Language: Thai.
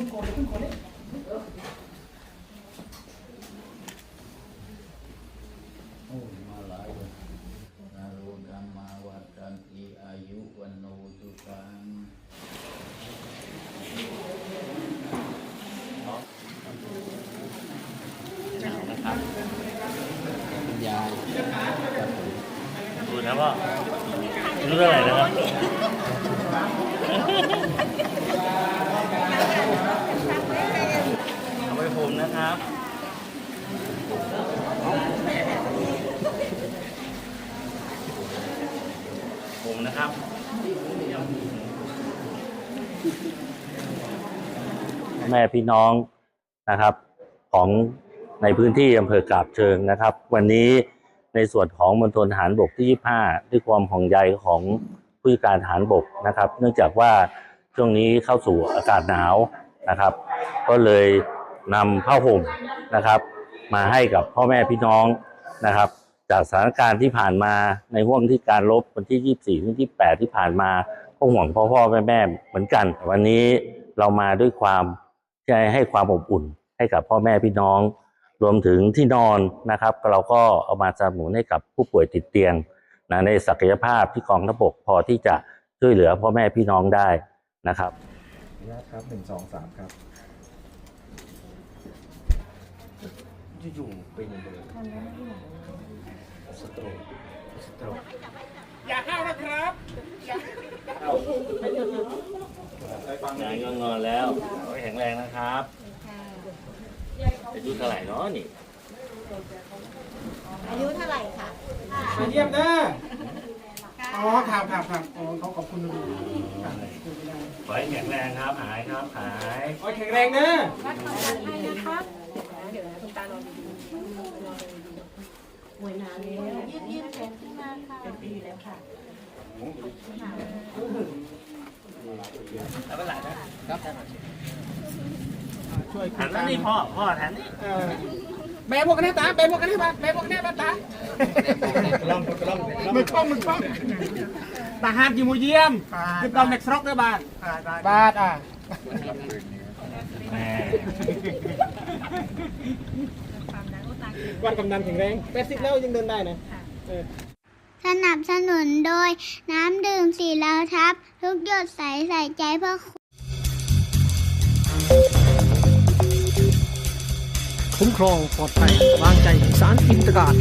โอ้าวันะครับยายดูนะว่ารู้เรื่องอะไรนะครับ ครับผมนะครับแม่พี่น้องนะครับ ของในพื้นที่อำเภอกาบเชิงนะครับ วันนี้ในส่วนของมณฑลทหารบกที่ 25 ด้วยความห่วงใยของผู้การทหารบกนะครับ เนื่องจากว่าช่วงนี้เข้าสู่อากาศหนาวนะครับ ก็เลย นำผ้าห่มนะครับ มาให้กับพ่อแม่พี่น้องนะครับ จากสถานการณ์ที่ผ่านมาในห่วงที่การลบวันที่ 24ถึง28 ที่ผ่านมาก็ห่วงพ่อพ่อแม่แม่เหมือนกัน วันนี้เรามาด้วยความที่ให้ความอบอุ่นให้กับพ่อแม่พี่น้อง รวมถึงที่นอนนะครับ เราก็เอามาสนับสนุนให้กับผู้ป่วยติดเตียงนะในศักยภาพที่กองทัพบกพอที่จะช่วยเหลือพ่อแม่พี่น้องได้นะครับขออนุญาตครับหนึ่งสองสามครับ อยู่ๆเป็นเลยสโตรกสโตรกอย่าเข้านะครับงานก็งอนแล้วขอให้แข็งแรงนะครับอายุเท่าไหร่เนาะนี่ อายุเท่าไหร่คะมาเยี่ยมเด้ออ๋อครับครับครับอ๋อเขาขอบคุณดูครับขอให้แข็งแรงครับ หายครับ หายโอ้ยแข็งแรงเด้อ ยืดยืดแขนขึ้นมาค่ะดีแล้วค่ะแล้วเป็นไรนะครับช่วยหันแล้วนี่พ่อพ่อหันนี่แบพวกกันให้ตาแบพวกกันให้มาแบพวกกันให้มาตาลองลองมือคล้องมือคล้องทหารอยู่มูเยี่ยมคือตอนเม็กซ์ร็อกเด้อบาทบาทอะ แม่วันกำนันแข็งแรงแปดสิบแล้วยังเดินได้นะเออ สนับสนุนโดยน้ำดื่มสีเหลาทับ ทุกหยดใสใส่ใจเพื่อคุณ คุ้มครองปลอดภัยวางใจสารอินตการ